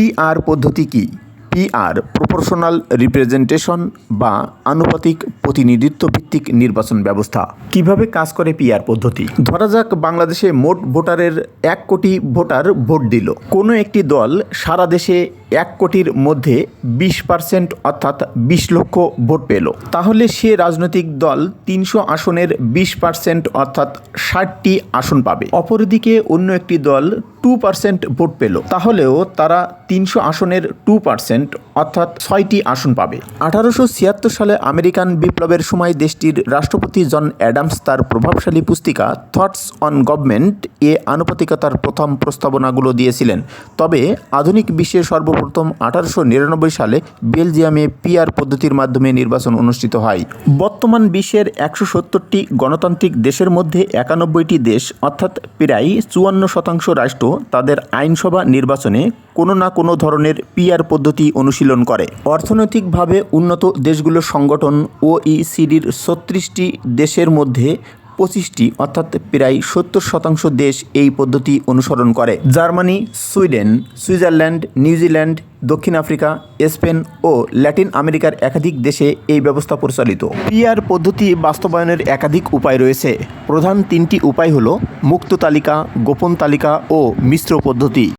PR পদ্ধতি কি? PR proportional representation বা আনুপাতিক প্রতিনিধিত্ব ভিত্তিক নির্বাচন ব্যবস্থা। কীভাবে কাজ করে পিআর পদ্ধতি? ধরা যাক বাংলাদেশে মোট ভোটারের এক কোটি ভোটার ভোট দিল। কোনো একটি দল সারা দেশে এক কোটির মধ্যে বিশ পার্সেন্ট অর্থাৎ বিশ লক্ষ ভোট পেল। তাহলে সে রাজনৈতিক দল তিনশো আসনের বিশ পার্সেন্ট অর্থাৎ ষাটটি আসন পাবে। অপরদিকে অন্য একটি দল টু পার্সেন্ট ভোট পেল। তাহলেও তারা তিনশো আসনের টু পার্সেন্ট অর্থাৎ ছয়টি আসন পাবে। আঠারোশো ছিয়াত্তর সালে আমেরিকান বিপ্লবের সময় দেশটির রাষ্ট্রপতি জন অ্যাডামস তার প্রভাবশালী পুস্তিকা থটস অন গভর্নমেন্ট এ আনুপাতিকতার প্রথম প্রস্তাবনাগুলো দিয়েছিলেন। তবে আধুনিক বিশ্বের সর্বপ্রথম আঠারোশো নিরানব্বই সালে বেলজিয়ামে পিআর পদ্ধতির মাধ্যমে নির্বাচন অনুষ্ঠিত হয়। বর্তমান বিশ্বের একশো সত্তরটি গণতান্ত্রিক দেশের মধ্যে একানব্বইটি দেশ, অর্থাৎ প্রায় চুয়ান্ন শতাংশ রাষ্ট্র, তাদের আইনসভা নির্বাচনে কোনো না কোনো ধরনের পিআর পদ্ধতি অনুশীলন করে। অর্থনৈতিকভাবে উন্নত সুদেশগুলোর সংগঠন ওইসিডির ছত্রিশটি দেশের মধ্যে পঁচিশটি, অর্থাৎ প্রায় সত্তর শতাংশ দেশ এই পদ্ধতি অনুসরণ করে। Germany, Sweden, Switzerland, New Zealand, দক্ষিণ আফ্রিকা, স্পেন ও ল্যাটিন আমেরিকার একাধিক দেশে এই ব্যবস্থা পরিচালিত। পিআর পদ্ধতি বাস্তবায়নের একাধিক উপায় রয়েছে। প্রধান তিনটি উপায় হল মুক্ত তালিকা, গোপন তালিকা ও মিশ্র পদ্ধতি।